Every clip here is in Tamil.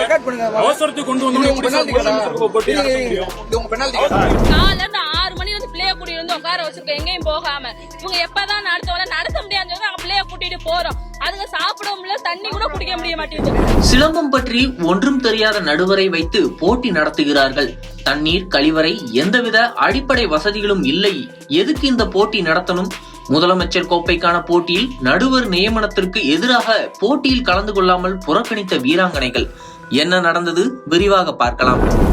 ரெக்கார்ட் பண்ணுங்க அவசரத்துக்கு கொண்டு வந்து இது எப்படி உங்க சார் penalty கடா? முதலமைச்சருக்கு போட்டி இது நடத்த முடியும்? இது உங்க penalty கடா? காலைல இருந்து ஆறு மணி வந்து பிள்ளைய கூட்டிட்டு வந்து உட்கார வச்சிருக்கோம். எங்கேயும் போகாம. இவங்க எப்பதான் நடத்துவாங்க நடத்த முடியாதுன்னு சொல்லி நாங்க பிள்ளைய கூட்டிட்டு போறோம். அதுங்க சாப்பிடவும் முடியல தண்ணி கூட குடிக்க முடிய மாட்டேங்குது. சிலம்பம் பற்றி ஒன்றும் தெரியாத நடுவரை வைத்து போட்டி நடத்துகிறார்கள். தண்ணீர் கழிவறை எந்தவித அடிப்படை வசதிகளும் இல்லை. எதுக்கு இந்த போட்டி நடத்தணும்? முதலமைச்சர் கோப்பைக்கான போட்டியில் நடுவர் நியமனத்திற்கு எதிராக போட்டியில் கலந்து கொள்ளாமல் புறக்கணித்த வீராங்கனைகள். என்ன நடந்தது? விரிவாக பார்க்கலாம்.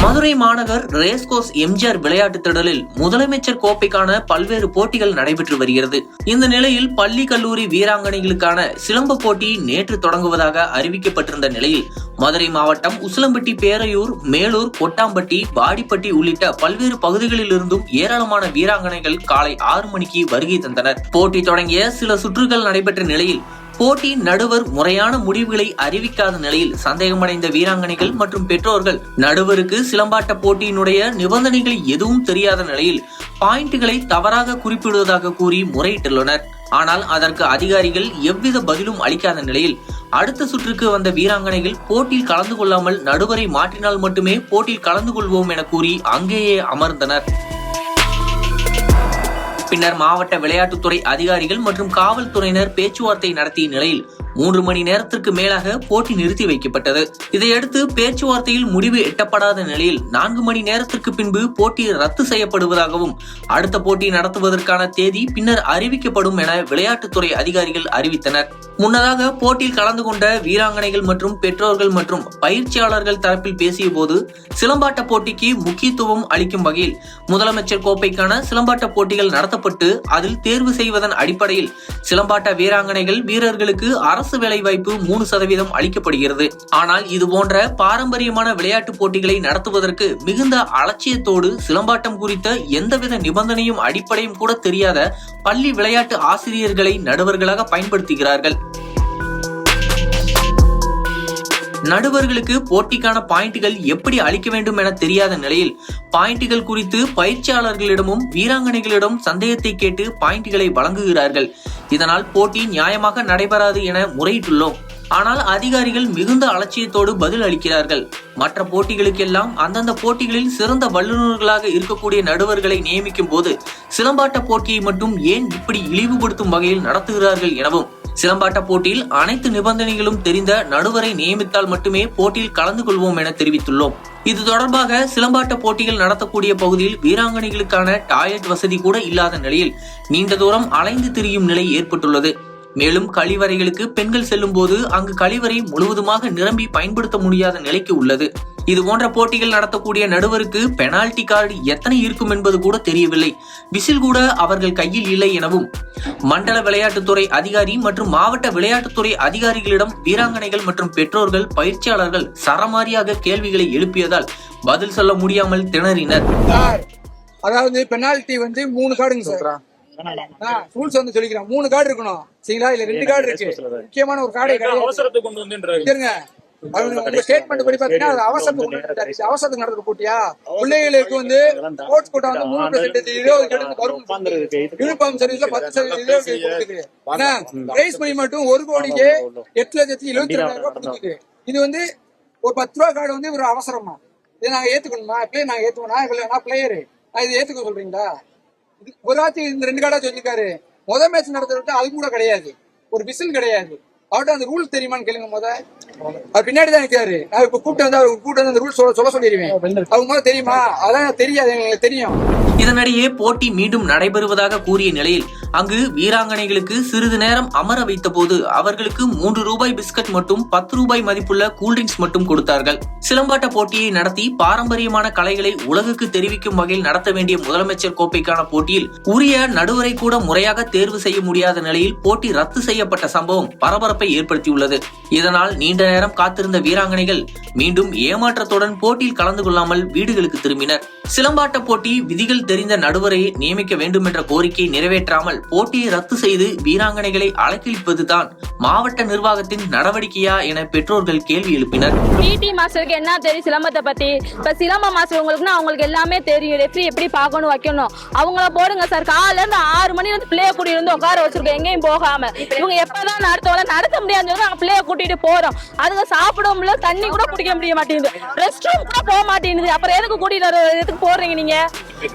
மதுரை மாநகர் ரேஸ்கோஸ் எம்ஜிஆர் விளையாட்டுத் திடலில் முதலமைச்சர் கோப்பைக்கான பல்வேறு போட்டிகள் நடைபெற்று வருகிறது. இந்த நிலையில் பள்ளி கல்லூரி வீராங்கனைகளுக்கான சிலம்ப போட்டி நேற்று தொடங்குவதாக அறிவிக்கப்பட்டிருந்த நிலையில் மதுரை மாவட்டம் உசிலம்பட்டி பேரையூர் மேலூர் கொட்டாம்பட்டி வாடிப்பட்டி உள்ளிட்ட பல்வேறு பகுதிகளில் இருந்தும் ஏராளமான வீராங்கனைகள் காலை ஆறு மணிக்கு வருகை தந்தனர். போட்டி தொடங்கிய சில சுற்றுகள் நடைபெற்ற நிலையில் போட்டி நடுவர் முறையான முடிவுகளை அறிவிக்காத நிலையில் சந்தேகமடைந்த வீராங்கனைகள் மற்றும் பெற்றோர்கள் நடுவருக்கு சிலம்பாட்ட போட்டியினுடைய நிபந்தனைகள் எதுவும் தெரியாத நிலையில் பாயிண்ட்களை தவறாக குறிப்பிடுவதாக கூறி முறையிட்டுள்ளனர். ஆனால் அதற்கு அதிகாரிகள் எவ்வித பதிலும் அளிக்காத நிலையில் அடுத்த சுற்றுக்கு வந்த வீராங்கனைகள் போட்டியில் கலந்து கொள்ளாமல் நடுவரை மாற்றினால் மட்டுமே போட்டியில் கலந்து கொள்வோம் என கூறி அங்கேயே அமர்ந்தனர். பின்னர் மாவட்ட விளையாட்டுத்துறை அதிகாரிகள் மற்றும் காவல்துறையினர் பேச்சுவார்த்தை நடத்திய நிலையில் மூன்று மணி நேரத்திற்கு மேலாக போட்டி நிறுத்தி வைக்கப்பட்டது. இதையடுத்து பேச்சுவார்த்தையில் முடிவு எட்டப்படாத நிலையில் நான்கு மணி நேரத்திற்கு பின்பு போட்டி ரத்து செய்யப்படுவதாகவும் அடுத்த போட்டி நடத்துவதற்கான தேதி பின்னர் அறிவிக்கப்படும் என விளையாட்டுத்துறை அதிகாரிகள் அறிவித்தனர். முன்னதாக போட்டியில் கலந்து கொண்ட வீராங்கனைகள் மற்றும் பெற்றோர்கள் மற்றும் பயிற்சியாளர்கள் தரப்பில் பேசிய போது சிலம்பாட்ட போட்டிக்கு முக்கியத்துவம் அளிக்கும் வகையில் முதலமைச்சர் கோப்பைக்கான சிலம்பாட்ட போட்டிகள் நடத்தப்பட்டு அதில் தேர்வு செய்வதன் அடிப்படையில் சிலம்பாட்ட வீராங்கனைகள் வீரர்களுக்கு அரசு அரசு வேலைவாய்ப்பு மூணு சதவீதம் அளிக்கப்படுகிறது. ஆனால் இது போன்ற பாரம்பரியமான விளையாட்டு போட்டிகளை நடத்துவதற்கு மிகுந்த அலட்சியத்தோடு சிலம்பாட்டம் குறித்த எந்தவித நிபந்தனையும் அடிப்படையும் கூட தெரியாத பள்ளி விளையாட்டு ஆசிரியர்களை நடுவர்களாக பயன்படுத்துகிறார்கள். நடுவர்களுக்கு போட்டிக்கான பாயிண்ட்கள் எப்படி அளிக்க வேண்டும் என தெரியாத நிலையில் பாயிண்ட்கள் குறித்து பயிற்சியாளர்களிடமும் வீராங்கனைகளிடம் சந்தேகத்தை கேட்டு பாயிண்ட்களை வழங்குகிறார்கள். இதனால் போட்டி நியாயமாக நடைபெறாது என முறையிட்டுள்ளோம். ஆனால் அதிகாரிகள் மிகுந்த அலட்சியத்தோடு பதில் அளிக்கிறார்கள். மற்ற போட்டிகளுக்கெல்லாம் அந்தந்த போட்டிகளில் சிறந்த வல்லுநர்களாக இருக்கக்கூடிய நடுவர்களை நியமிக்கும் போது சிலம்பாட்ட போட்டியை மட்டும் ஏன் இப்படி இழிவுபடுத்தும் வகையில் நடத்துகிறார்கள் எனவும் சிலம்பாட்ட போட்டியில் அனைத்து நிபந்தனைகளும் தெரிந்த நடுவரை நியமித்தால் மட்டுமே போட்டியில் கலந்து கொள்வோம் என தெரிவித்துள்ளோம். இது தொடர்பாக சிலம்பாட்ட போட்டிகள் நடத்தக்கூடிய பகுதியில் வீராங்கனைகளுக்கான டாய்லெட் வசதி கூட இல்லாத நிலையில் நீண்ட தூரம் அலைந்து திரியும் நிலை ஏற்பட்டுள்ளது. மேலும் கழிவறைகளுக்கு பெண்கள் செல்லும் போது அங்கு கழிவறை முழுவதுமாக நிரம்பி பயன்படுத்த முடியாத நிலைக்கு உள்ளது. இது போன்ற போட்டிகள் நடத்தக்கூடிய நடுவருக்கு பெனால்டி கார்டு எத்தனை இருக்கும் என்பது கூட தெரியவில்லை. விசில் கூட அவர்கள் கையில் இல்லை எனவும் மண்டல விளையாட்டுத்துறை அதிகாரி மற்றும் மாவட்ட விளையாட்டுத்துறை அதிகாரிகளிடம் வீராங்கனைகள் மற்றும் பெற்றோர்கள் பயிற்சியாளர்கள் சரமாரியாக கேள்விகளை எழுப்பியதால் பதில் சொல்ல முடியாமல் திணறினர். அதாவது பெனால்டி வந்து மூணு கார்டுங்க சார். ரூல்ஸ் வந்து சொல்லிக்கிறேன். மூணு கார்டு இருக்கணும். சரிங்களா? இல்ல ரெண்டு கார்டு இருக்கு. முக்கியமான ஒரு கார்டே கிடையாது. ஸ்டேட்மெண்ட் படி பாத்தீங்கன்னா அது அவசரத்துக்கு அவசரத்துக்கு நடக்கிற போட்டியா? பிள்ளைகளுக்கு வந்து ஸ்போர்ட்ஸ் கோட்டா வந்து மூணு பர்சன்டேஜ் இருபது எடுத்து வரும் யூனிஃபார்ம் சர்வீஸ்ல பத்து சதவீதம் இருபது கொடுக்குது ஆனா பிரைஸ் மணி மட்டும் ஒரு கோடிக்கு எட்டு லட்சத்தி எழுபத்தி ரெண்டாயிரம் ரூபாய் கொடுக்குது இது வந்து ஒரு பத்து ரூபா கார்டு வந்து ஒரு அவசரமா. இதை நாங்க ஏத்துக்கணுமா? பிளே நாங்க ஏத்துக்கணும்? நான் நான் பிளேயரு நான் இதை ஏத்துக்க சொல்றீங்களா? ஒரு ஆச்சு இந்த ரெண்டு கார்டா சொல்லிருக்காரு முத மேட்ச் நடத்துறது அது கூட கிடையாது. ஒரு விசில் கிடையாது. அவர்கிட்ட அந்த ரூல் தெரியுமான்னு கேளுங்க முத. அவர் பின்னாடி தான் நிற்கிறாரு நான் இப்ப கூப்பிட்டு வந்து அவர் கூப்பிட்டு வந்து அந்த ரூல் சொல்ல சொல்ல சொல்லிடுவேன். அவங்க தெரியுமா? அதான் தெரியாது எங்களுக்கு தெரியும். இதனிடையே போட்டி மீண்டும் நடைபெறுவதாக கூறிய நிலையில் அங்கு வீராங்கனைகளுக்கு சிறிது நேரம் அமர வைத்த போது அவர்களுக்கு மூன்று ரூபாய் பிஸ்கட் மற்றும் பத்து ரூபாய் மதிப்புள்ள கூல்ட்ரிங்க்ஸ் மட்டும் கொடுத்தார்கள். சிலம்பாட்ட போட்டியை நடத்தி பாரம்பரியமான கலைகளை உலகுக்கு தெரிவிக்கும் வகையில் நடத்த வேண்டிய முதலமைச்சர் கோப்பைக்கான போட்டியில் உரிய நடுவரை கூட முறையாக தேர்வு செய்ய முடியாத நிலையில் போட்டி ரத்து செய்யப்பட்ட சம்பவம் பரபரப்பை ஏற்படுத்தியுள்ளது. இதனால் நீண்ட நேரம் காத்திருந்த வீராங்கனைகள் மீண்டும் ஏமாற்றத்துடன் போட்டியில் கலந்து கொள்ளாமல் வீடுகளுக்கு திரும்பினர். சிலம்பாட்ட போட்டி விதிகள் தெரிந்த நடுவரை நியமிக்க வேண்டும் என்ற கோரிக்கை நிறைவேற்றாமல் போட்டியை ரத்து செய்து வீராங்கனைகளை அலக்களிப்பதுதான் மாவட்ட நிர்வாகத்தின் நடவடிக்கையா என பெற்றோர்கள் கேள்வி எழுப்பினர். பிடி மாஸ்டருக்கு என்ன தெரியும் சிலம்பத்தை பத்தி? இப்ப சிலம்ப மாஸ்டர் உங்களுக்குன்னா அவங்களுக்கு எல்லாமே தெரியும். ரெஃப்ரி எப்படி பார்க்கணும் வைக்கணும். அவங்கள போடுங்க சார் காலையில இருந்து ஆறு மணி இருந்து பிள்ளைய கூட்டிட்டு இருந்து உட்கார வச்சிருக்கோம். எங்கேயும் போகாம. இவங்க எப்பதான் நடத்தவங்கள நடத்த முடியாது நாங்க பிள்ளைய கூட்டிட்டு போறோம். அதுங்க சாப்பிட முடியல தண்ணி கூட குடிக்க முடிய மாட்டேங்குது. ரெஸ்ட் ரூம் கூட போக மாட்டேங்குது. அப்புறம் எதுக்கு கூட்டிட்டு வர எதுக்கு போடுறீங்க நீங்க?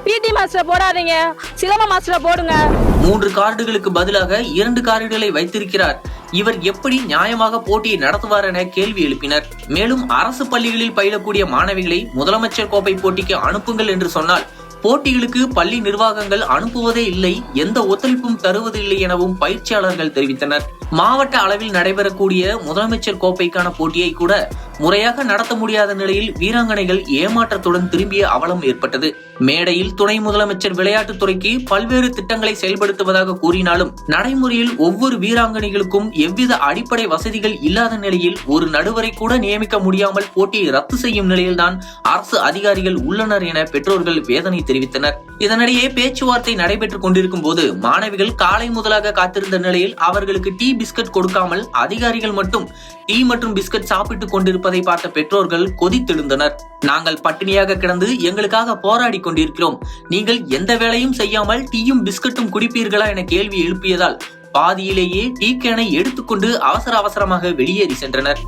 பிடி மாஸ்டர் போடாதீங்க. சிலம்ப மாஸ்டர் போடுங்க. மூன்று கார்டுகளுக்கு பதிலாக இரண்டு கார்டுகளை வைத்திருக்கிறார். இவர் எப்படி நியாயமாக போட்டியை நடத்துவார் என கேள்வி எழுப்பினர். மேலும் அரசு பள்ளிகளில் பயிலக்கூடிய மாணவிகளை முதலமைச்சர் கோப்பை போட்டிக்கு அனுப்புங்கள் என்று சொன்னால் போட்டிகளுக்கு பள்ளி நிர்வாகங்கள் அனுப்புவதே இல்லை எந்த ஒத்துழைப்பும் தருவதில்லை எனவும் பயிற்சியாளர்கள் தெரிவித்தனர். மாவட்ட அளவில் நடைபெறக்கூடிய முதலமைச்சர் கோப்பைக்கான போட்டியை கூட முறையாக நடத்த முடியாத நிலையில் வீராங்கனைகள் ஏமாற்றத்துடன் திரும்பிய அவலம் ஏற்பட்டது. மேடையில் துணை முதலமைச்சர் விளையாட்டுத்துறைக்கு பல்வேறு திட்டங்களை செயல்படுத்துவதாக கூறினாலும் நடைமுறையில் ஒவ்வொரு வீராங்கனைகளுக்கும் எவ்வித அடிப்படை வசதிகள் இல்லாத நிலையில் ஒரு நடுவரை கூட நியமிக்க முடியாமல் போட்டியை ரத்து செய்யும் நிலையில்தான் அரசு அதிகாரிகள் உள்ளனர் என பெற்றோர்கள் வேதனை தெரிவித்தனர். இதனிடையே பேச்சுவார்த்தை நடைபெற்றுக் கொண்டிருக்கும் போது மாணவிகள் காலை முதலாக காத்திருந்த நிலையில் அவர்களுக்கு டீ. பிஸ்கட் கொடுக்காமல் அதிகாரிகள் மட்டும் டீ மற்றும் பிஸ்கட் சாப்பிட்டுக் கொண்டிருப்பதை பார்த்த பெற்றோர்கள் கொதித்தெழுந்தனர். நாங்கள் பட்டினியாக கிடந்து எங்களுக்காக போராடி கொண்டிருக்கிறோம். நீங்கள் எந்த வேலையும் செய்யாமல் டீயும் பிஸ்கட்டும் குடிப்பீர்களா என கேள்வி எழுப்பியதால் பாதியிலேயே டீ கேனை எடுத்துக்கொண்டு அவசர அவசரமாக வெளியேறி சென்றனர்.